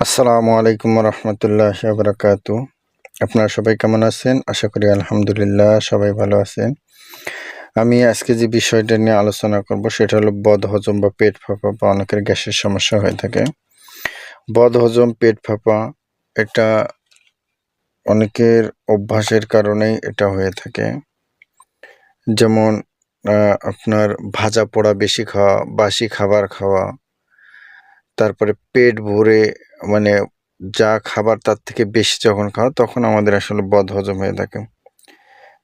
আসসালামু আলাইকুম রহমতুল্লাহ বারকাত আপনারা সবাই কেমন আছেন? আশা করি আলহামদুলিল্লাহ সবাই ভালো আছেন। আমি আজকে যে বিষয়টা নিয়ে আলোচনা করব সেটা হলো বদ হজম বা পেট ফাঁপা বা অনেকের গ্যাসের সমস্যা হয়ে থাকে। বদ হজম, পেট ফাঁপা এটা অনেকের অভ্যাসের কারণেই এটা হয়ে থাকে। যেমন আপনার ভাজা পোড়া বেশি খাওয়া, বাসি খাবার খাওয়া, তারপরে পেট ভরে মানে যা খাবার তার থেকে বেশি যখন খাওয়া, তখন আমাদের আসলে বদহজম হয়ে থাকে।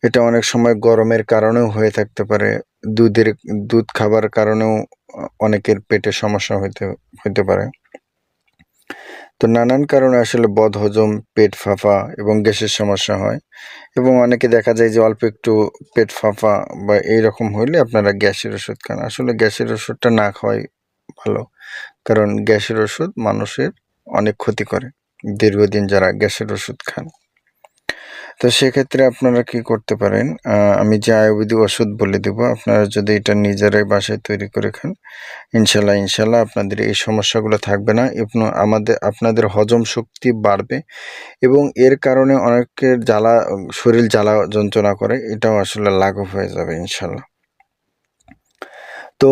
এটা অনেক সময় গরমের কারণেও হয়ে থাকতে পারে। দুধের, দুধ খাবার কারণেও অনেকের পেটে সমস্যা হইতে হইতে পারে। তো নানান কারণে আসলে বদহজম পেট ফাঁপা এবং গ্যাসের সমস্যা হয় এবং অনেকে দেখা যায় যে অল্প একটু পেট ফাঁপা বা এইরকম হইলে আপনারা গ্যাসের ওষুধ খান। আসলে গ্যাসের ওষুধটা না খাওয়াই ভালো। কারণ গ্যাসের ওষুধ মানুষের অনেক ক্ষতি করে। দীর্ঘদিন যারা গ্যাসের ওষুধ খান। তো সেক্ষেত্রে আপনারা কি করতে পারেন? আমি যে আয়ুর্বেদিক ওষুধ বলে দেব, আপনারা যদি এটা নিজেরাই বাসায় তৈরি করে খান, ইনশাল্লাহ ইনশাল্লাহ আপনাদের এই সমস্যাগুলো থাকবে না। এবং আমাদের, আপনাদের হজম শক্তি বাড়বে এবং এর কারণে অনেকের জ্বালা, শরীর জ্বালা যন্ত্রণা করে, এটাও আসলে লাঘব হয়ে যাবে, ইনশাল্লাহ। তো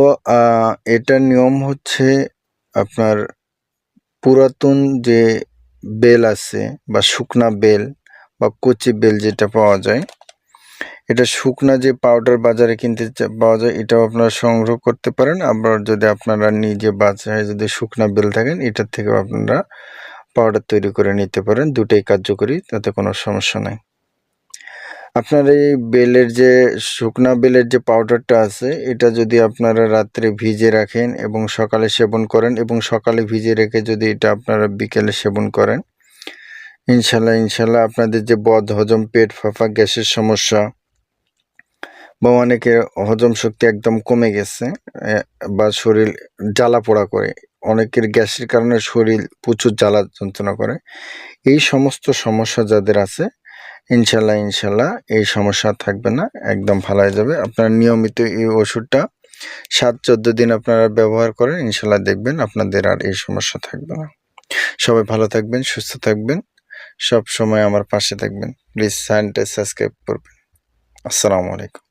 এটার নিয়ম হচ্ছে আপনার পুরাতন যে বেল আছে বা শুকনা বেল বা কচি বেল যেটা পাওয়া যায়, এটা শুকনা যে পাউডার বাজারে কিনতে পাওয়া যায়, এটাও আপনারা সংগ্রহ করতে পারেন। আবার যদি আপনারা নিজে বাসায় যদি শুকনা বেল থাকেন, এটার থেকেও আপনারা পাউডার তৈরি করে নিতে পারেন। দুটোই কার্যকরী, তাতে কোনো সমস্যা নাই। আপনার এই বেলের যে, শুকনা বেলের যে পাউডারটা আছে, এটা যদি আপনারা রাত্রে ভিজে রাখেন এবং সকালে সেবন করেন এবং সকালে ভিজে রেখে যদি এটা আপনারা বিকেলে সেবন করেন, ইনশাল্লাহ ইনশাল্লাহ আপনাদের যে বদ হজম পেট ফাঁপা, গ্যাসের সমস্যা বা অনেকের হজম শক্তি একদম কমে গেছে বা শরীর জ্বালা পোড়া করে, অনেকের গ্যাসের কারণে শরীর প্রচুর জ্বালা যন্ত্রণা করে, এই সমস্ত সমস্যা যাদের আছে ইনশাল্লাহ ইনশাল্লাহ, এই সমস্যা থাকবে না, একদম ভালো হয়ে যাবে। আপনার নিয়মিত এই ওষুধটা সাত, চোদ্দ দিন আপনারা ব্যবহার করেন ইনশাল্লাহ দেখবেন আপনাদের আর এই সমস্যা থাকবে না। সবাই ভালো থাকবেন, সুস্থ থাকবেন সব সময় আমার পাশে থাকবেন। প্লিজ চ্যানেলটা সাবস্ক্রাইব করবেন। আসসালামু আলাইকুম।